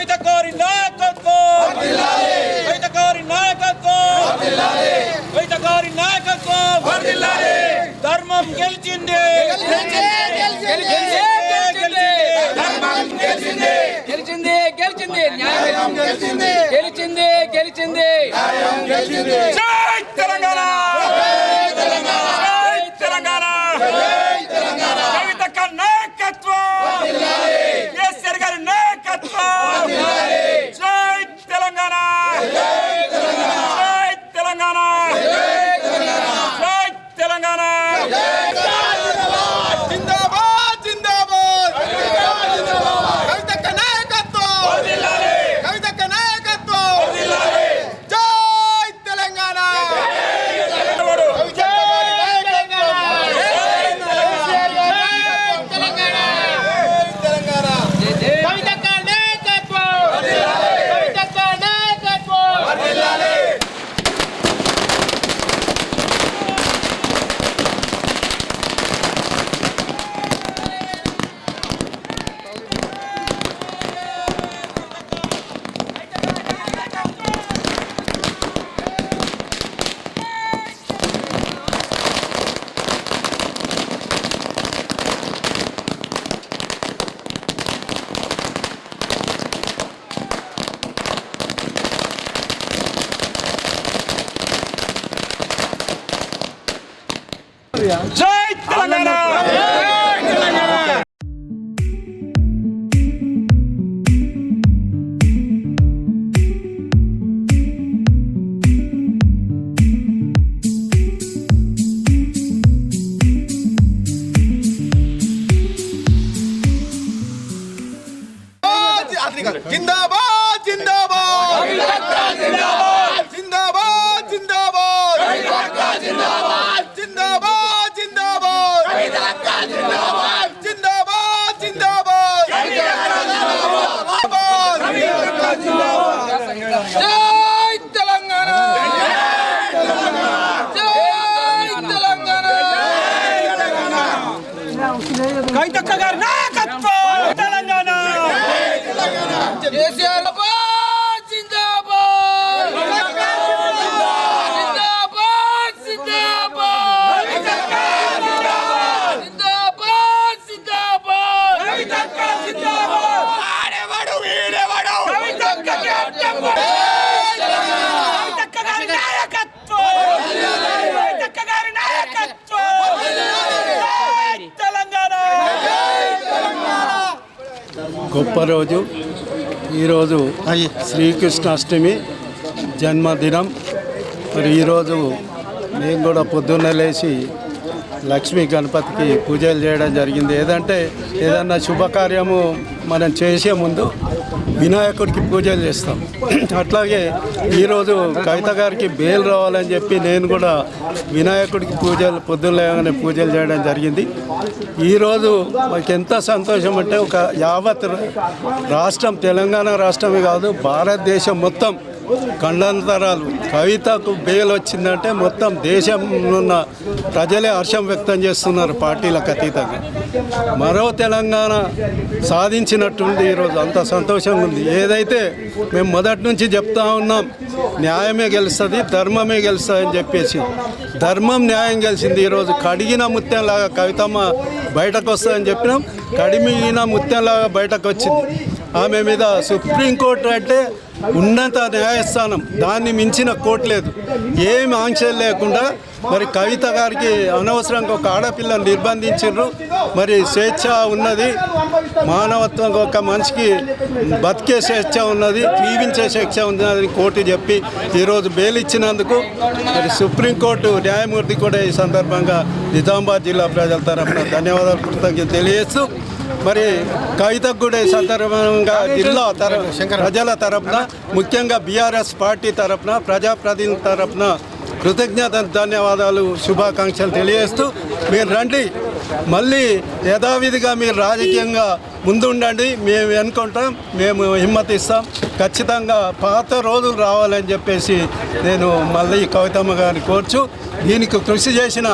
కోరి నాయకత్వం రైత కోరి నాయకత్వం రైత కోరి నాయకత్వం ధర్మం గెలిచింది గెలిచింది గెలిచింది గెలిచింది గెలిచింది గెలిచింది తెలంగాణ ¡Soy Telangana! గొప్ప రోజు ఈరోజు శ్రీకృష్ణాష్టమి జన్మదినం. మరి ఈరోజు నేను కూడా పొద్దున్నే లేచి లక్ష్మీ గణపతికి పూజలు చేయడం జరిగింది. ఏదంటే ఏదన్నా శుభకార్యము మనం చేసే ముందు వినాయకుడికి పూజలు చేస్తాం. అట్లాగే ఈరోజు కవిత గారికి బేలు రావాలని చెప్పి నేను కూడా వినాయకుడికి పూజలు పొద్దున్న పూజలు చేయడం జరిగింది. ఈరోజు మాకు ఎంత సంతోషం అంటే ఒక యావత్ రాష్ట్రం తెలంగాణ రాష్ట్రమే కాదు భారతదేశం మొత్తం ఖండాంతరాలు కవితకు బెయిల్ వచ్చిందంటే మొత్తం దేశం ఉన్న ప్రజలే హర్షం వ్యక్తం చేస్తున్నారు పార్టీలకు అతీతంగా. మరో తెలంగాణ సాధించినట్టుంది ఈరోజు. అంత సంతోషంగా ఉంది. ఏదైతే మేము మొదటి నుంచి చెప్తా ఉన్నాం న్యాయమే గెలుస్తుంది ధర్మమే గెలుస్తుంది అని చెప్పేసి. ధర్మం న్యాయం గెలిచింది ఈరోజు. కడిగిన ముత్యంలాగా కవితమ్మ బయటకు వస్తుందని చెప్పినాం. కడిమిగిన ముత్యంలాగా బయటకు వచ్చింది. ఆమె మీద సుప్రీంకోర్టు అంటే ఉన్నత న్యాయస్థానం. దాన్ని మించిన కోర్టు లేదు. ఏమి ఆంక్షలు లేకుండా మరి కవిత గారికి అనవసరంగా ఒక ఆడపిల్లని నిర్బంధించారు మరి స్వేచ్ఛ ఉన్నది. మానవత్వం ఒక మనిషికి బతికే స్వేచ్ఛ ఉన్నది. జీవించే స్వేచ్ఛ ఉన్నదని కోర్టు చెప్పి ఈరోజు బెయిల్ ఇచ్చినందుకు మరి సుప్రీంకోర్టు న్యాయమూర్తి కూడా ఈ సందర్భంగా నిజామాబాద్ జిల్లా ప్రజల తరఫున ధన్యవాదాలు కృతజ్ఞత తెలియజేస్తూ మరి ఈ సందర్భంగా జిల్లా తర ప్రజల తరఫున ముఖ్యంగా బీఆర్ఎస్ పార్టీ తరఫున ప్రజాప్రతినిధుల తరఫున కృతజ్ఞత ధన్యవాదాలు శుభాకాంక్షలు తెలియజేస్తూ మీరు రండి. మళ్ళీ యథావిధిగా మీరు రాజకీయంగా ముందు ఉండండి మేము ఎన్నుకుంటాం మేము హిమ్మతిస్తాం. ఖచ్చితంగా పాత రోజులు రావాలని చెప్పేసి నేను మళ్ళీ కవితమ్మ గారిని కోర్చు దీనికి కృషి చేసిన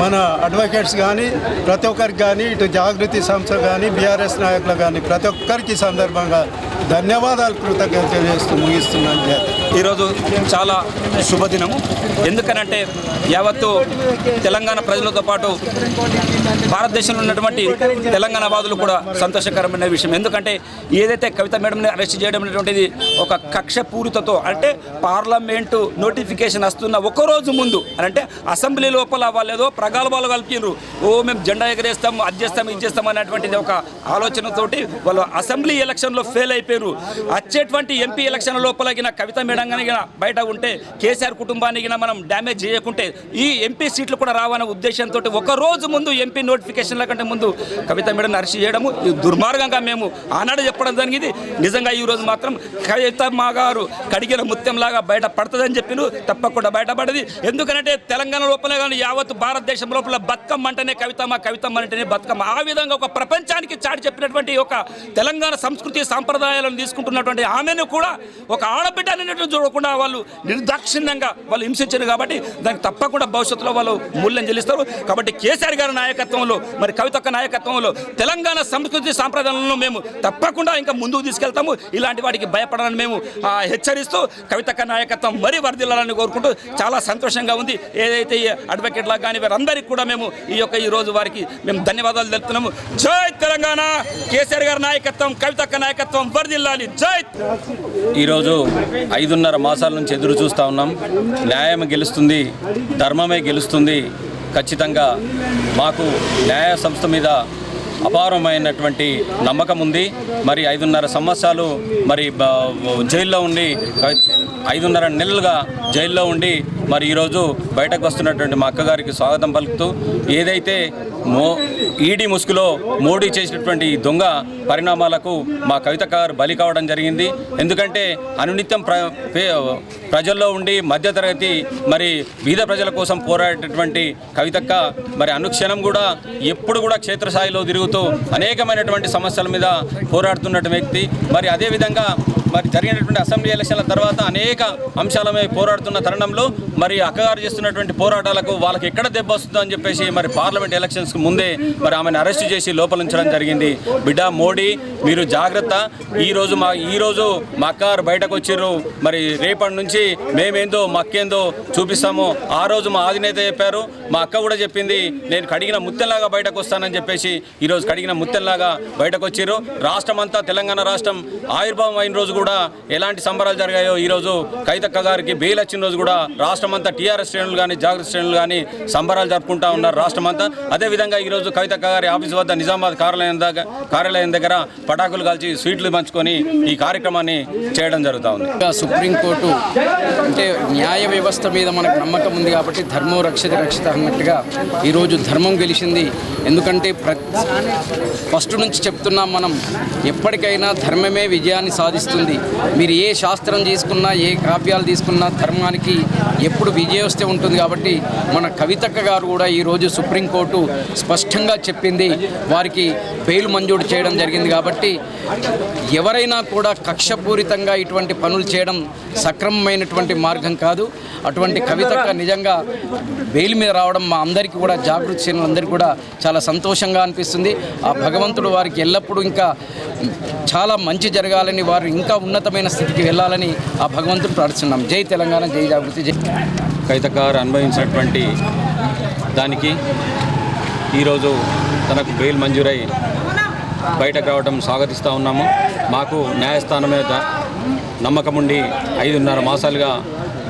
మన అడ్వకేట్స్ కానీ ప్రతి ఒక్కరికి కానీ ఇటు జాగృతి సంస్థ కానీ బీఆర్ఎస్ నాయకులు కానీ ప్రతి ఒక్కరికి సందర్భంగా ధన్యవాదాలు కృతజ్ఞత చేస్తూ ముగిస్తున్నాను. చేత ఈరోజు చాలా శుభదినము. ఎందుకనంటే యావత్తు తెలంగాణ ప్రజలతో పాటు భారతదేశంలో ఉన్నటువంటి తెలంగాణ వాదులు కూడా సంతోషకరమైన విషయం. ఎందుకంటే ఏదైతే కవిత మేడంని అరెస్ట్ చేయడం అనేటువంటిది ఒక కక్ష పూరితతో అంటే పార్లమెంటు నోటిఫికేషన్ వస్తున్న ఒకరోజు ముందు అంటే అసెంబ్లీ లోపల వాళ్ళు ఏదో ప్రగల్భాలు కలిపినారు ఓ మేము జెండా ఎగరేస్తాం అది చేస్తాం ఇది చేస్తాం అనేటువంటిది ఒక ఆలోచనతోటి వాళ్ళు అసెంబ్లీ ఎలక్షన్లో ఫెయిల్ అయిపోయారు వచ్చేటువంటి ఎంపీ ఎలక్షన్ లోపలగిన కవిత మేడం గిన బయట ఉంటే కేసీఆర్ కుటుంబానికి మనం డ్యామేజ్ చేయకుంటే ఈ ఎంపీ సీట్లు కూడా రావనే ఉద్దేశంతో ఒక రోజు ముందు ఎంపీ నోటిఫికేషన్ల కంటే ముందు కవిత మేడం అరెస్ట్ చేయడము ఇది దుర్మార్గంగా మేము ఆనాడు చెప్పడం జరిగింది. నిజంగా ఈ రోజు మాత్రం కవిత మా గారు కడిగిన ముత్యంలాగా బయట పడుతుందని చెప్పిను తప్పకుండా బయటపడది. ఎందుకంటే తెలంగాణ లోపల కానీ యావత్ భారతదేశం లోపల బతుకమ్మ అంటేనే కవితమ్మ కవితమ్మ అంటేనే బతుకమ్మ. ఆ విధంగా ఒక ప్రపంచానికి చాటి చెప్పినటువంటి ఒక తెలంగాణ సంస్కృతి సాంప్రదాయాలను తీసుకుంటున్నటువంటి ఆమెను కూడా ఒక ఆడబిడ్డ అనేటువంటి చూడకుండా వాళ్ళు నిర్దాక్షిణ్యంగా వాళ్ళు హింసించారు కాబట్టి దానికి తప్పకుండా భవిష్యత్తులో వాళ్ళు మూల్యం చెల్లిస్తారు. కాబట్టి కేసీఆర్ గారి నాయకత్వంలో మరి కవితక్క నాయకత్వంలో తెలంగాణ సంస్కృతి సాంప్రదాయాలను మేము తప్పకుండా ఇంకా ముందుకు తీసుకెళ్తాము. ఇలాంటి వాటికి భయపడాలని మేము ఆ, హెచ్చరిస్తూ కవితక్క నాయకత్వం మరీ వర్దిల్లాలని కోరుకుంటూ చాలా సంతోషంగా ఉంది. ఏదైతే అడ్వకేట్లా కానీ వారందరికీ కూడా మేము ఈ యొక్క ఈ రోజు వారికి మేము ధన్యవాదాలు తెలుపుతున్నాము. జై తెలంగాణ! కేసీఆర్ గారి నాయకత్వం కవితక్క నాయకత్వం వర్ధిల్లాలి జై! ఈరోజు ఐదున్నర మాసాల నుంచి ఎదురు చూస్తూ ఉన్నాం. న్యాయం గెలుస్తుంది ధర్మమే గెలుస్తుంది. ఖచ్చితంగా మాకు న్యాయ సంస్థ మీద అపారమైనటువంటి నమ్మకం ఉంది. మరి ఐదున్నర సంవత్సరాలు మరి జైల్లో ఉండి ఐదున్నర నెలలుగా జైల్లో ఉండి మరి ఈరోజు బయటకు వస్తున్నటువంటి మా అక్కగారికి స్వాగతం పలుకుతూ ఏదైతే మో ఈడీ ముసుగులో మోడీ చేసినటువంటి దొంగ పరిణామాలకు మా కవిత గారు బలి కావడం జరిగింది. ఎందుకంటే అనునిత్యం ప్ర పే- ప్రజల్లో ఉండి మధ్యతరగతి మరి బీద ప్రజల కోసం పోరాడేటటువంటి కవితక్క మరి అనుక్షణం కూడా ఎప్పుడు కూడా క్షేత్రస్థాయిలో తిరుగుతూ అనేకమైనటువంటి సమస్యల మీద పోరాడుతున్నటువంటి వ్యక్తి. మరి అదేవిధంగా మరి జరిగినటువంటి అసెంబ్లీ ఎలక్షన్ల తర్వాత అనేక అంశాలపై పోరాడుతున్న తరుణంలో మరి అక్కగారు చేస్తున్నటువంటి పోరాటాలకు వాళ్ళకి ఎక్కడ దెబ్బ వస్తుందో అని చెప్పేసి మరి పార్లమెంట్ ఎలక్షన్స్కి ముందే మరి ఆమెను అరెస్ట్ చేసి లోపల ఉంచడం జరిగింది. బిడ్డ మోడీ మీరు జాగ్రత్త. ఈ రోజు మా ఈరోజు మా అక్కగారు బయటకు వచ్చిర్రు. మరి రేపటి నుంచి మేమేందో మా చూపిస్తాము. ఆ రోజు మా అధినేత చెప్పారు. మా అక్క కూడా చెప్పింది నేను కడిగిన ముత్తెల్లాగా బయటకు వస్తానని చెప్పేసి ఈరోజు కడిగిన ముత్తెల్లాగా బయటకు వచ్చిర్రు. రాష్ట్రం అంతా తెలంగాణ రాష్ట్రం ఆవిర్భావం అయిన రోజు కూడా ఎలాంటి సంబరాలు జరిగాయో ఈరోజు కైతక్క గారికి బెయిల్ వచ్చిన రోజు కూడా రాష్ట్రం అంతా టీఆర్ఎస్ శ్రేణులు కానీ జాగ్రత్త శ్రేణులు కానీ సంబరాలు జరుపుకుంటా ఉన్నారు రాష్ట్రం అంతా అదేవిధంగా ఈరోజు కవితక్క గారి ఆఫీస్ వద్ద నిజామాబాద్ కార్యాలయం దగ్గర కార్యాలయం దగ్గర పటాకులు కాల్చి స్వీట్లు పంచుకొని ఈ కార్యక్రమాన్ని చేయడం జరుగుతూ ఉంది. సుప్రీంకోర్టు అంటే న్యాయ వ్యవస్థ మీద మనకు నమ్మకం ఉంది కాబట్టి ధర్మం రక్షిత రక్షిత అన్నట్టుగా ఈరోజు ధర్మం గెలిచింది. ఎందుకంటే ప్ర ఫస్ట్ నుంచి చెప్తున్నాం మనం ఎప్పటికైనా ధర్మమే విజయాన్ని సాధిస్తుంది. మీరు ఏ శాస్త్రం తీసుకున్నా ఏ కావ్యాలు తీసుకున్నా ధర్మానికి ఎప్పుడు విజయోస్తే ఉంటుంది కాబట్టి మన కవితక్క గారు కూడా ఈరోజు సుప్రీంకోర్టు స్పష్టంగా చెప్పింది. వారికి బెయిల్ మంజూరు చేయడం జరిగింది కాబట్టి ఎవరైనా కూడా కక్షపూరితంగా ఇటువంటి పనులు చేయడం సక్రమమైనటువంటి మార్గం కాదు. అటువంటి కవితక్క నిజంగా బెయిల్ మీద రావడం మా అందరికీ కూడా జాగృతి అందరికీ కూడా చాలా సంతోషంగా అనిపిస్తుంది. ఆ భగవంతుడు వారికి ఎల్లప్పుడూ ఇంకా చాలా మంచి జరగాలని వారు ఇంకా ఉన్నతమైన స్థితికి వెళ్ళాలని ఆ భగవంతుడు ప్రార్థిస్తున్నాం. జై తెలంగాణ జై జాగృతి జై కైతకారు అనుభవించినటువంటి దానికి ఈరోజు తనకు బెయిల్ మంజూరై బయటకు రావడం స్వాగతిస్తూ ఉన్నాము. మాకు న్యాయస్థానం మీద నమ్మకం ఉండి ఐదున్నర మాసాలుగా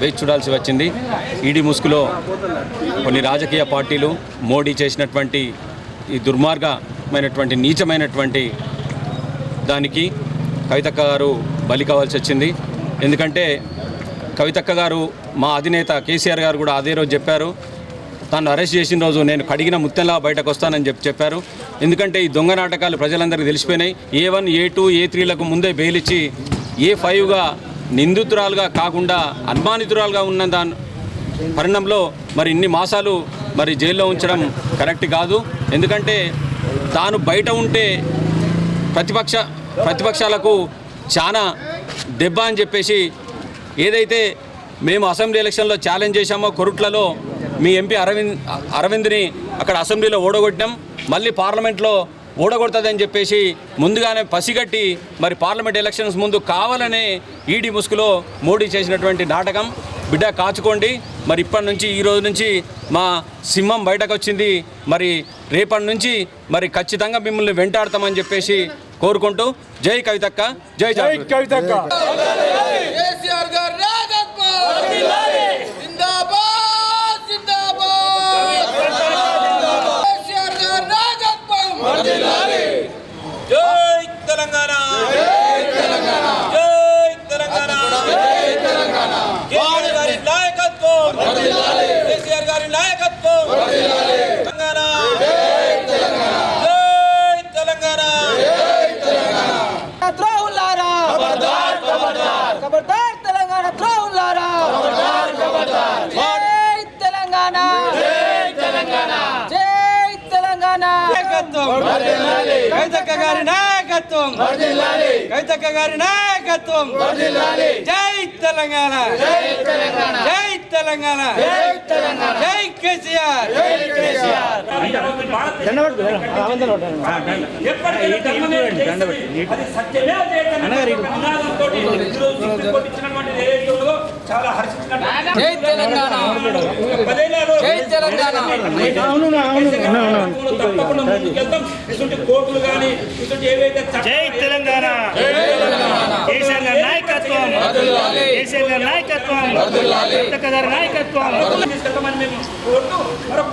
వేచి చూడాల్సి వచ్చింది. ఈడీ ముసుగులో కొన్ని రాజకీయ పార్టీలు మోడీ చేసినటువంటి ఈ దుర్మార్గమైనటువంటి నీచమైనటువంటి దానికి కవితక్క గారు బలి కావాల్సి వచ్చింది. ఎందుకంటే కవితక్క గారు మా అధినేత కేసీఆర్ గారు కూడా అదే రోజు చెప్పారు. తను అరెస్ట్ చేసిన రోజు నేను కడిగిన ముత్తెలా బయటకు వస్తానని చెప్పి చెప్పారు. ఎందుకంటే ఈ దొంగ నాటకాలు ప్రజలందరికీ తెలిసిపోయినాయి. ఏ వన్ ఏ టూ ఏ త్రీలకు ముందే బెయిలిచ్చి ఏ ఫైవ్గా నిందితురాలుగా కాకుండా అనుమానితురాలుగా ఉన్న దాని పరిణంలో మరి ఇన్ని మాసాలు మరి జైల్లో ఉంచడం కరెక్ట్ కాదు. ఎందుకంటే తాను బయట ఉంటే ప్రతిపక్ష ప్రతిపక్షాలకు చాలా దెబ్బ అని చెప్పేసి ఏదైతే మేము అసెంబ్లీ ఎలక్షన్లో ఛాలెంజ్ చేశామో కొరుట్లలో మీ ఎంపీ అరవింద్ అరవింద్ని అక్కడ అసెంబ్లీలో ఓడగొట్టాం మళ్ళీ పార్లమెంట్లో ఓడగొడుతుందని చెప్పేసి ముందుగానే పసిగట్టి మరి పార్లమెంట్ ఎలక్షన్స్ ముందు కావాలనే ఈడీ ముసుగులో మోడీ చేసినటువంటి నాటకం బిడ్డ కాచుకోండి. మరి ఇప్పటి నుంచి ఈ రోజు నుంచి మా సింహం బయటకు వచ్చింది మరి రేపటి నుంచి మరి ఖచ్చితంగా మిమ్మల్ని వెంటాడతామని చెప్పేసి కోరుకుంటూ జై కవితక్క జై జై కవితక్క కేసీఆర్ గారి నాయకత్వం జిందాబాద్ జిందాబాద్ కేసీఆర్ గారి నాయకత్వం జై తెలంగాణ జై తెలంగాణ జై తెలంగాణ జై తెలంగాణ కేసీఆర్ గారి నాయకత్వం కేసీఆర్ గారి నాయకత్వం తెలంగాణ జై తెలంగాణ జై తెలంగాణ త్రోహులారా ఖబర్దార్ తెలంగాణ త్రోహులారా జై తెలంగాణ జై తెలంగాణ జై తెలంగాణ కవితక్క గారి నాయకత్వం కవితక్క గారి నాయకత్వం జై తెలంగాణ జై తెలంగాణ జై తెలంగాణ జై జై కేసీఆర్ జై తెలంగాణ. తెలంగాణ కోర్టులు కానీ ఏవైతే జై తెలంగాణ. కేసీఆర్ నాయకత్వం. కేసీఆర్ నాయకత్వం. నాయకత్వం. తీసుకెళ్తామని మేము కోరుతూ మరొక